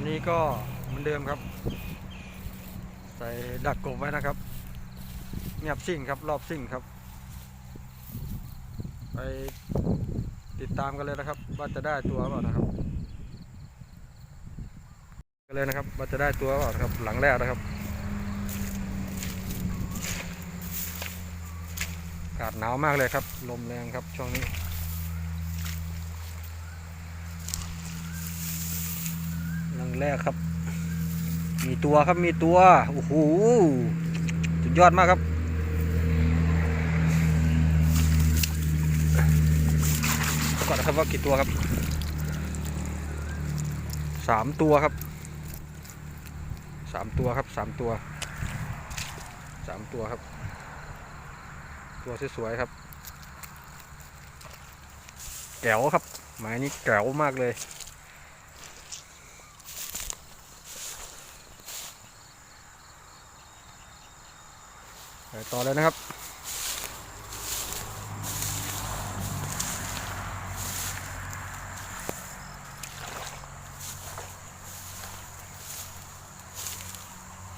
วันนี้ก็เหมือนเดิมครับ ใส่ดักกบไว้นะครับ เงียบซิ่งครับ รอบซิ่งครับ ไปติดตามกันเลยนะครับ ว่าจะได้ตัวเปล่านะครับกันเลยนะครับ ว่าจะได้ตัวเปล่านะครับ หลังแรกนะครับอากาศหนาวมากเลยครับ ลมแรงครับช่วงนี้ หลัง แรกครับ มีตัวครับมีตัว โอ้โห สุดยอดมากครับ ก่อนนะครับว่ากี่ตัวครับ สามตัวครับ สามตัวครับสามตัว สามตัวครับ ตัวสวยๆครับ แก๋วครับหมายนี้แก๋วมากเลย ต่อเลยนะครับ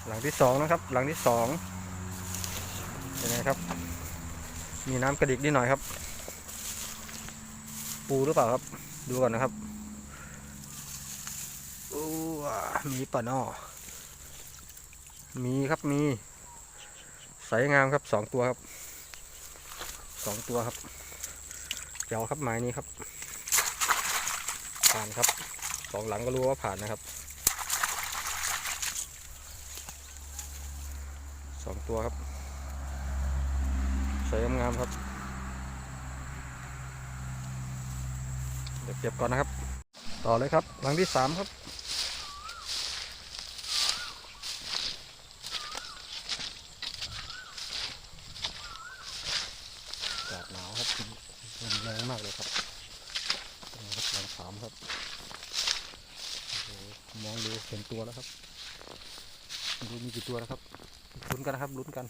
หลังที่สองนะครับ หลังที่สองเป็นไงครับ มีน้ำกระดิกนิดหน่อยครับ ปูหรือเปล่าครับ ดูก่อนนะครับอู้ว้ามีป่ะนอมีครับมี ใสงามครับสองตัวครับสองตัวครับเจ้าครับไม้นี้ครับ ผ่านครับสองหลังก็รู้ว่าผ่านนะครับสองตัวครับใสงามครับเดี๋ยวเก็บก่อนนะครับ ต่อเลยครับหลังที่สามครับ อากาศหนาวครับลมแรงมากเลยครับนี่ครับหลังสามครับโอ้โหมองดู เห็นตัวแล้วครับดูมีกี่ตัวนะครับลุ้นกันนะครับลุ้นกัน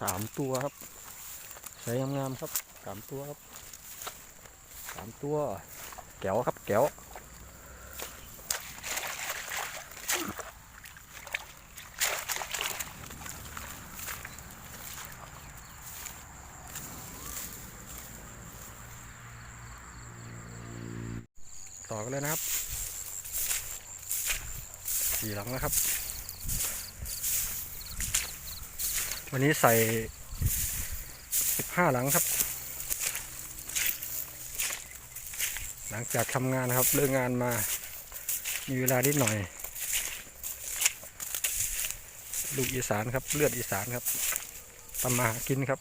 สามตัวครับใช้งามๆครับสามตัวครับสามตัวแก้วครับแก้วต่อกันเลยนะครับ สี่หลังนะครับ วันนี้ใส่สิบห้าหลังครับ หลังจากทำงานนะครับเลิกงานมา มีเวลานิดหน่อย ลูกอีสานครับ เลือดอีสานครับทำมาหากินครับ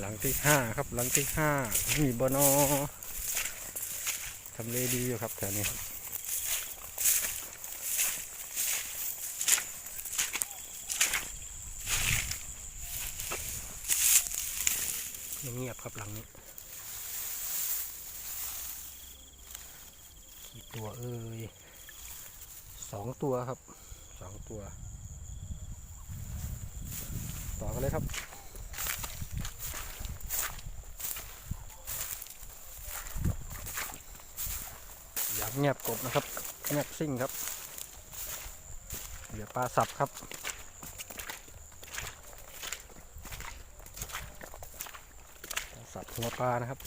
หลังที่ห้าครับ หลังที่ห้ามีบอนอทำเลดีอยู่ครับแถวนี้ครับเงียบครับหลังนี้กี่ตัวเอ้ยสองตัวครับสองตัว ต่อกันเลยครับ อยาก เงียบกบนะครับเงียบซิ่งครับเหยื่อปลาสับครับสับหัวปลานะครับ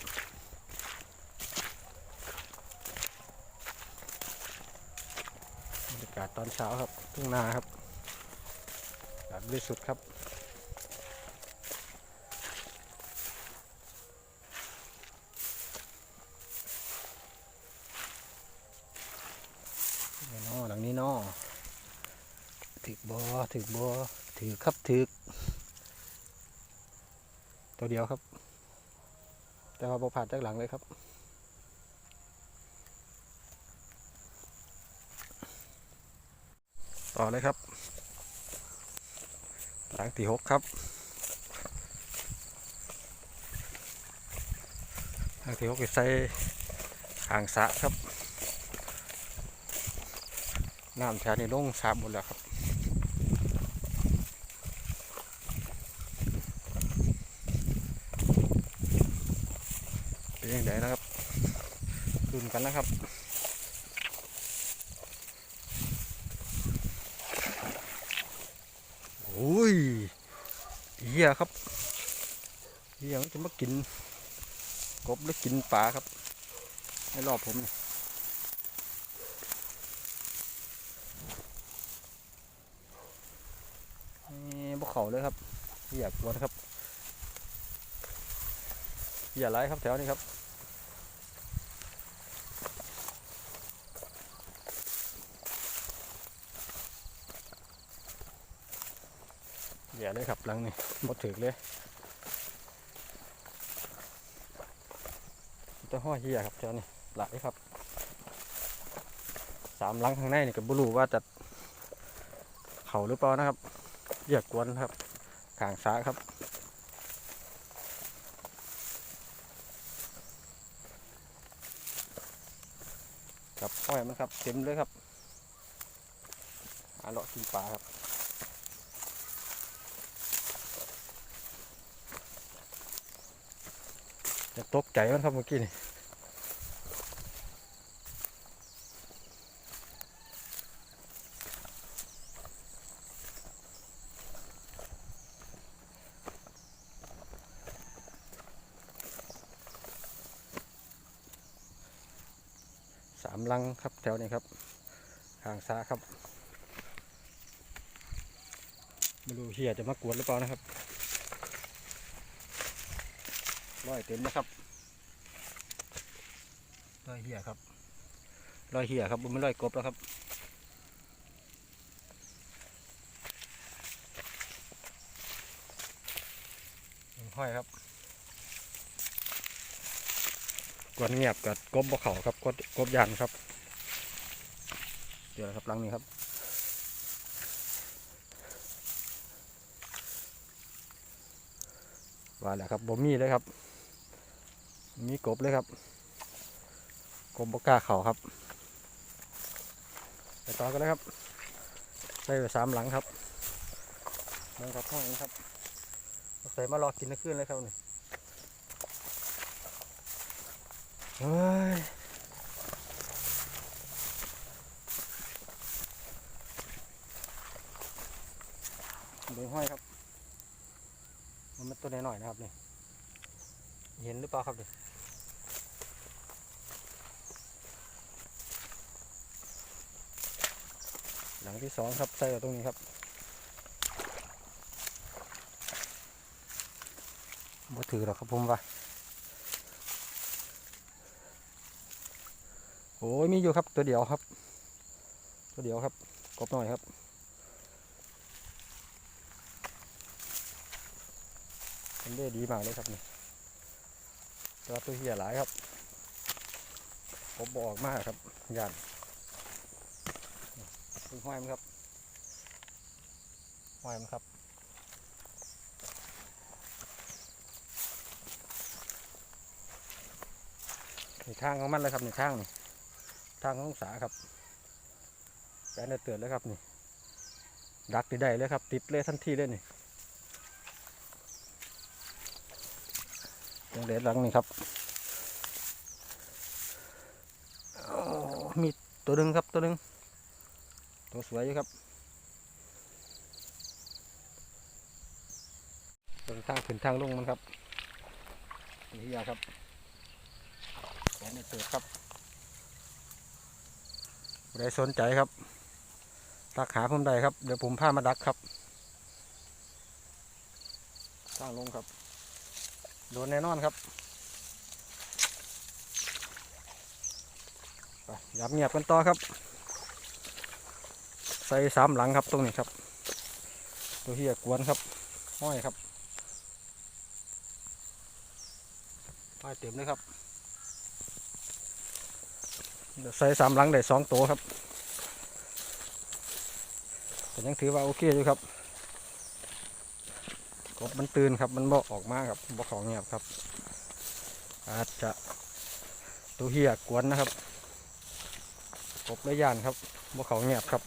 บรรยากาศตอนเช้าครับทุ่งนาครับอากาศบริสุทธิ์ครับ นี่นอหลังนี้นอถึก บอถึกบอถือครับถึกตัวเดียวครับ แต่ว่าบผ่านจากหลังเลยครับต่อเลยครับ หลังที่หกครับหลังที่หกก็ใส่อ่างสะครับน้ำแถวนี้ลงสาบหมดแล้วครับ เป็นยังไงนะครับดุน กันนะครับโอ้ยเหี้ยครับเหี้ยมันจะมากินกบหรือกินปลาครับให้รอบผมนี่นี่บกเขาเลยครับเหี้ยกวนครับเหี้ยไรครับแถวนี้ครับ เหี้ยเลยครับหลังนี่หมดถึกเลยจะห้อยเหี้ยครับแถวนี้หลายครับสามหลังข้างในนี่ก็บ่รู้ว่าจะเขาหรือเปล่านะครับเหี้ยกวนครับกลางซ้าครับกับห้อยมันครับเต็มเลยครับหาเลาะกินปลาครับ จะตกใจมันครับเมื่อกี้นี่สามลังครับแถวนี้ครับทางซ้าครับไม่รู้เฮียจะมากวนหรือเปล่านะครับ ร้อยเต็มนะครับรอยเหี่ยครับรอยเหี่ยครับบนไม่รอยกบแล้วครับห้อยครับกวนเงียบกับกบบ่เขาครับกบกบยันครับเดี๋ยวครับลังนี้ครับว่าแล้วครับบ่มีเลยครับ มีกบเลยครับกรมบกล้าเขาครับ ไปต่อกันเลยครับใส่ไปสามหลังครับเมืองครับห้องนี้ครับใส่มารอกินนักขึ้นเลยครับนี่เฮ้ยดูห้อยครับ มันเป็นตัวน้อยๆนะครับนี่ เห็นหรือเปล่าครับนี่หลังที่สองครับใส่ตรงนี้ครับบ่ถือหรอกครับผมว่าโอ้ยมีอยู่ครับตัวเดียวครับ ตัวเดียวครับกบหน่อยครับมันได้ดีมากเลยครับนี่ ตัวตัวเหียหลายครับ ผมบอกมากครับยานดูห้อยมันครับห้อยมันครับนี่ทางของมันเลยครับนี่ทางนี่ทางขององศาครับแปลนเตือนเลยครับนี่ดักติดได้เลยครับ ติดเลยทันทีเลยนี่ ยังเด็ดหลังนี่ครับมีตัวหนึ่งครับตัวหนึ่งตัวสวยอยู่ครับเป็นทางขึ้นทางลงมันครับนี่ยาครับแขนในเสือครับใครสนใจครับตักหาผมได้ครับ เดี๋ยวผมพามาดักครับทางลงครับ โดนแน่นอนครับไปยับเงียบกันต่อครับ ใส่สามหลังครับตรงนี้ครับ ตัวเฮียกวนครับห้อยครับห้อยเต็มเลยครับเดี๋ยวใส่สามหลังได้สองตัวครับแต่ยังถือว่าโอเคอยู่ครับ กบมันตื่นครับ มันบ่ออกมาครับบ่ของเงียบครับ อาจจะตัวเฮียกวนนะครับ กบและยานครับบ่เขาเงียบครับ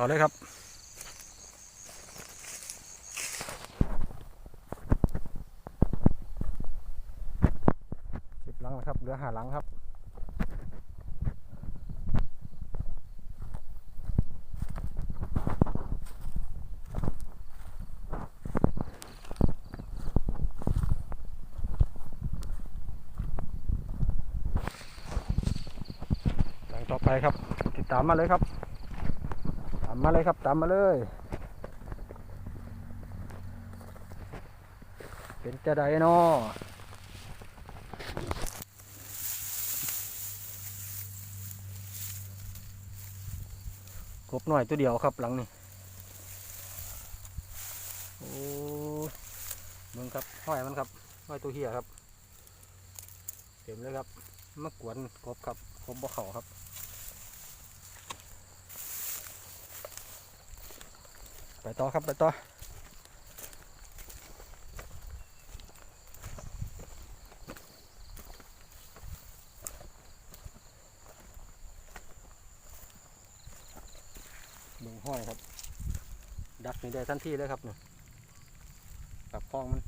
ต่อเลยครับ สิบหลังนะครับ เหลือหาหลังครับหลังต่อไปครับ ติดตามมาเลยครับามมาเลยครับตามมาเลย เป็นจะไดเนาะกบหน่อยตัวเดียวครับหลังนี่โอ้มึงครับห้อยมันครับห้อยตัวเฮียครับ เต็มเลยครับมากวนกบครับกบบ่เข่าครับ ไป ต่อครับไปต่อบึงห้อยครับ ดักนี่ได้ทันทีเลยครับเนี่ยตับคล้องมัน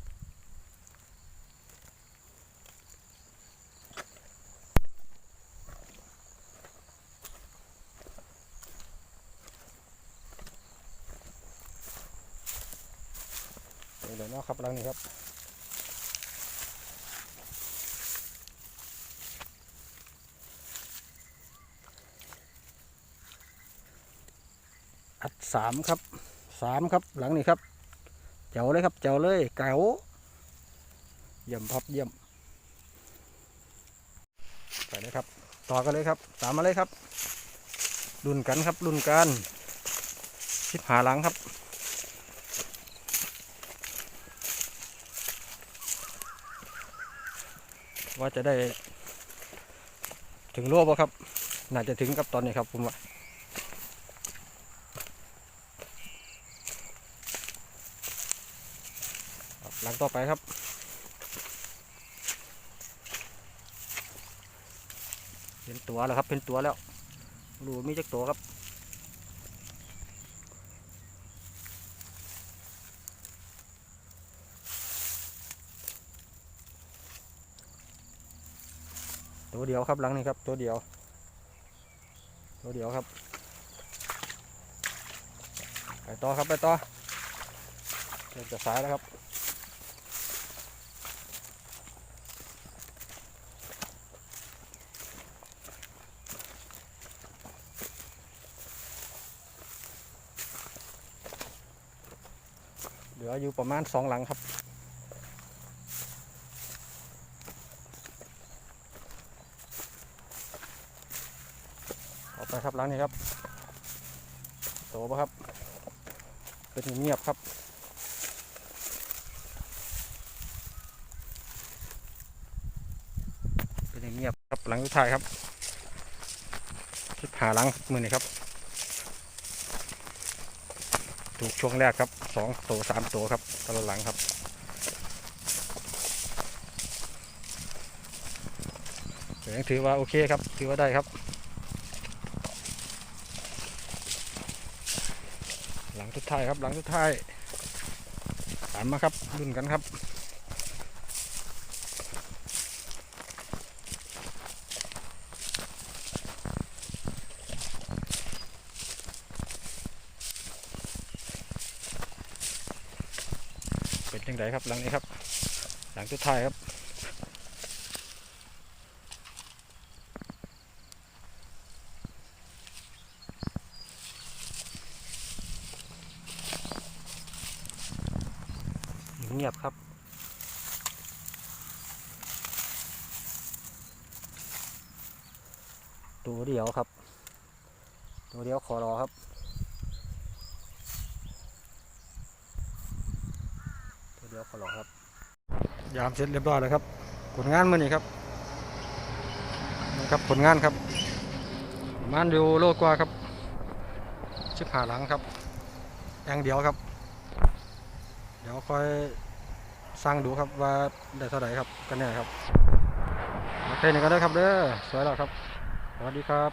เดี๋ยวเนาะ ครับหลังนี้ครับอัดสามครับสามครับหลังนี้ครับ เจ๋วเลยครับเจ๋วเลยเก๋าเยี่ยมพับเยี่ยมไปเลยครับ ต่อกันเลยครับ ตามมาเลยครับรุ่นกันครับรุ่นกันชิบหาหลังครับ ว่าจะได้ ถึงโลบ่ครับ น่าจะถึงครับตอนนี้ครับผมว่าหลังต่อไปครับเป็นตัวแล้วครับเป็นตัวแล้วดูมีจักตัวครับ ตัวเดียวครับหลังนี้ครับ ตัวเดียว ตัวเดียวครับ ไปต่อครับไปต่อเริ่มจะสายแล้วครับเหลืออยู่ประมาณสองหลังครับ เอาไปครับหลังนี้ครับโตปะครับเป็นเงียบครับเป็นเงียบครับหลังสุดท้ายครับชิบหาหลังมือนี่ครับ ถูกช่วงแรกครับสองตัวสามตัวครับตลอดหลังครับยังถือว่าโอเคครับ ถือว่าได้ครับ หลั งสุดท้ายครับ หลังสุดท้ายตามมาครับรุ่นกันครับเป็นยังไงครับหลังนี้ครับ หลังสุดท้ายครับ เงียบครับ ตัวเดียวครับ ตัวเดียวขอรอครับตัวเดียวขอรอครับ ยามเสร็จเรียบร้อยแล้วครับ ผลงานมื่อนี้ครับนี่ครับผลงานครับมันอยู่โลดกว่าครับชิบหาหลังครับอย่างเดียวครับ เดี๋ยวค่อย สร้างดูครับว่าได้เท่าไหร่ครับกันแน่ครับโอเคนี่ก็ได้ครับเด้อสวยแล้วครับสวัสดีครับ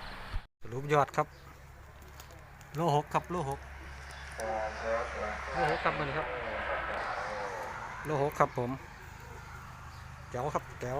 สรุปยอดครับโลหกครับโลหกโลหกครับมันครับโลหกครับผมแก้วครับแก้ว